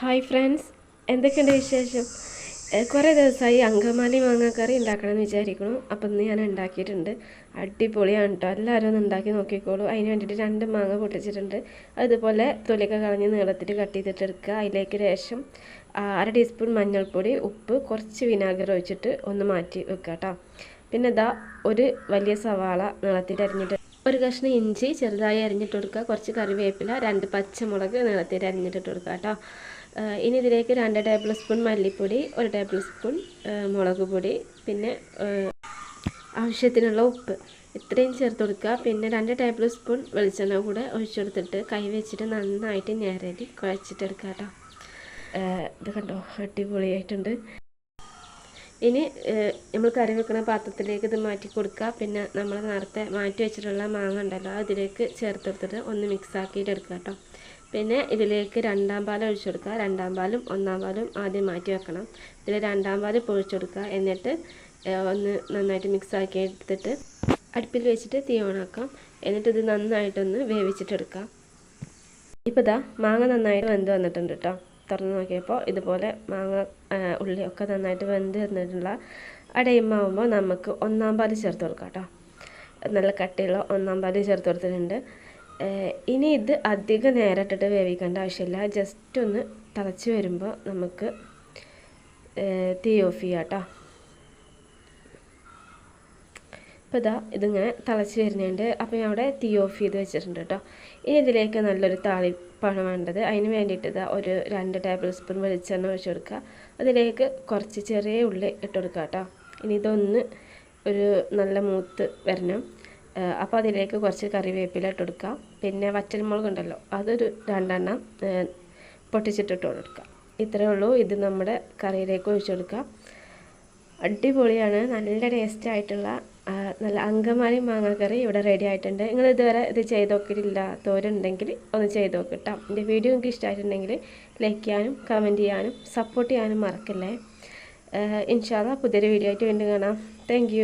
Hi friends എന്തൊക്കെയുണ്ട് വിശേഷം? കുറേ ദിവസമായി അങ്കമാലി മാങ്ങാക്കറി ഉണ്ടാക്കണമെന്ന് വിചാരിക്കുന്നു. അപ്പം ഇന്ന് ഞാൻ ഉണ്ടാക്കിയിട്ടുണ്ട്. അടിപൊളിയാണ് കേട്ടോ എല്ലാവരും ഒന്ന് ഉണ്ടാക്കി നോക്കിക്കോളൂ. അതിന് വേണ്ടിയിട്ട് രണ്ട് മാങ്ങ പൊട്ടിച്ചിട്ടുണ്ട്. അതുപോലെ തൊലിയൊക്കെ കളഞ്ഞ് നീളത്തിൽ കട്ട് ചെയ്തിട്ട് എടുക്കുക അതിലേക്ക് ശേഷം അര ടീസ്പൂൺ മഞ്ഞൾപ്പൊടി ഉപ്പ് കുറച്ച് വിനാഗിരി ഒഴിച്ചിട്ട് ഒന്ന് മാറ്റി വെക്കുക കേട്ടോ പിന്നെ ഇതാ ഒരു വലിയ സവാള നീളത്തിൽ അരിഞ്ഞിട്ട് ഒരു കഷ്ണം ഇഞ്ചി ചെറുതായി അരിഞ്ഞിട്ട് കൊടുക്കുക. കുറച്ച് കറിവേപ്പില രണ്ട് പച്ചമുളക് നീളത്തിൽ അരിഞ്ഞിട്ട് കൊടുക്കുക കേട്ടോ ഇനി ഇതിലേക്ക് രണ്ട് ടേബിൾ സ്പൂൺ മല്ലിപ്പൊടി ഒരു ടേബിൾ സ്പൂൺ മുളക് പൊടി പിന്നെ ആവശ്യത്തിനുള്ള ഉപ്പ്. ഇത്രയും ചേർത്ത് കൊടുക്കുക. പിന്നെ രണ്ട് ടേബിൾ സ്പൂൺ വെളിച്ചെണ്ണ കൂടെ ഒഴിച്ചെടുത്തിട്ട് കൈ വെച്ചിട്ട് നന്നായിട്ട് ഞാരടി കുഴച്ചിട്ടെടുക്കുക കേട്ടോ. ഇത് കണ്ടോ? അടിപൊളിയായിട്ടുണ്ട്. ഇനി നമ്മൾ കറി വെക്കുന്ന പാത്രത്തിലേക്ക് ഇത് മാറ്റി കൊടുക്കുക. പിന്നെ നമ്മൾ നേരത്തെ മാറ്റി വെച്ചിട്ടുള്ള മാങ്ങ ഉണ്ടല്ലോ അതിലേക്ക് ചേർത്ത് കൊടുത്തിട്ട് ഒന്ന് മിക്സ് ആക്കിയിട്ട് എടുക്കുക കേട്ടോ. പിന്നെ ഇതിലേക്ക് രണ്ടാം പാൽ ഒഴിച്ചു കൊടുക്കുക. രണ്ടാം പാലും ഒന്നാം പാലും ആദ്യം മാറ്റി വെക്കണം. ഇതിൽ രണ്ടാം പാൽ പൊഴിച്ചു കൊടുക്കുക. എന്നിട്ട് ഒന്ന് നന്നായിട്ട് മിക്സ് ആക്കി എടുത്തിട്ട് അടുപ്പിൽ വെച്ചിട്ട് തീ ഓണാക്കാം എന്നിട്ട് ഇത് നന്നായിട്ടൊന്ന് വേവിച്ചിട്ടെടുക്കാം ഇപ്പോൾ ഇതാ മാങ്ങ നന്നായിട്ട് വെന്ത് വന്നിട്ടുണ്ട് കേട്ടോ തുറന്ന് നോക്കിയപ്പോൾ ഇതുപോലെ മാങ്ങ ആ, ഉള്ളിയൊക്കെ നന്നായിട്ട് വെന്ത് വന്നിട്ടുള്ള അടയുമാവുമ്പോൾ നമുക്ക് ഒന്നാം പാൽ ചേർത്ത് കൊടുക്കാം കേട്ടോ നല്ല കട്ടിയുള്ള ഒന്നാം പാൽ ചേർത്ത് കൊടുത്തിട്ടുണ്ട്. ഇനി ഇത് അധികം നേരം ഇട്ടിട്ട് വേവിക്കേണ്ട ആവശ്യമില്ല. ജസ്റ്റ് ഒന്ന് തിളച്ച് വരുമ്പോൾ നമുക്ക് തീ ഓഫ് ചെയ്യാം കേട്ടോ അപ്പോൾ ഇതാ ഇതിങ്ങനെ തിളച്ച് വരുന്നുണ്ട്. അപ്പോൾ ഞാൻ അവിടെ തീ ഓഫ് ചെയ്ത് വെച്ചിട്ടുണ്ട് കേട്ടോ ഇനി ഇതിലേക്ക് നല്ലൊരു താളിപ്പാണ് വേണ്ടത്. അതിന് വേണ്ടിയിട്ട് ഇതാ ഒരു രണ്ട് ടേബിൾ സ്പൂൺ വെളിച്ചെണ്ണ ഒഴിച്ച് കൊടുക്കുക. അതിലേക്ക് കുറച്ച് ചെറിയ ഉള്ളി ഇട്ട് കൊടുക്കുക കേട്ടോ ഇനി ഇതൊന്ന് ഒരു നല്ല മൂത്ത് വരണം. അപ്പോൾ അതിലേക്ക് കുറച്ച് കറിവേപ്പില ഇട്ട് കൊടുക്കുക പിന്നെ വറ്റൽമുളക് ഉണ്ടല്ലോ അതൊരു രണ്ടെണ്ണം പൊട്ടിച്ചിട്ടിട്ട് കൊടുക്കുക ഇത്രയേ ഉള്ളൂ. ഇത് നമ്മുടെ കറിയിലേക്ക് ഒഴിച്ചു അടിപൊളിയാണ്. നല്ല ടേസ്റ്റ് ആയിട്ടുള്ള നല്ല അങ്കമാലി മാങ്ങാക്കറി ഇവിടെ റെഡി ആയിട്ടുണ്ട്. നിങ്ങൾ ഇതുവരെ ഇത് ചെയ്ത് നോക്കിയിട്ടില്ല തോരുണ്ടെങ്കിൽ ഒന്ന് ചെയ്ത് നോക്കിട്ടോ എന്റെ വീഡിയോ നിങ്ങൾക്ക് ഇഷ്ടമായിട്ടുണ്ടെങ്കിൽ ലൈക്ക് ചെയ്യാനും കമന്റ് ചെയ്യാനും സപ്പോർട്ട് ചെയ്യാനും മറക്കല്ലേ. ഇൻഷാല്ല പുതിയൊരു വീഡിയോ ആയിട്ട് വീണ്ടും കാണാം. താങ്ക്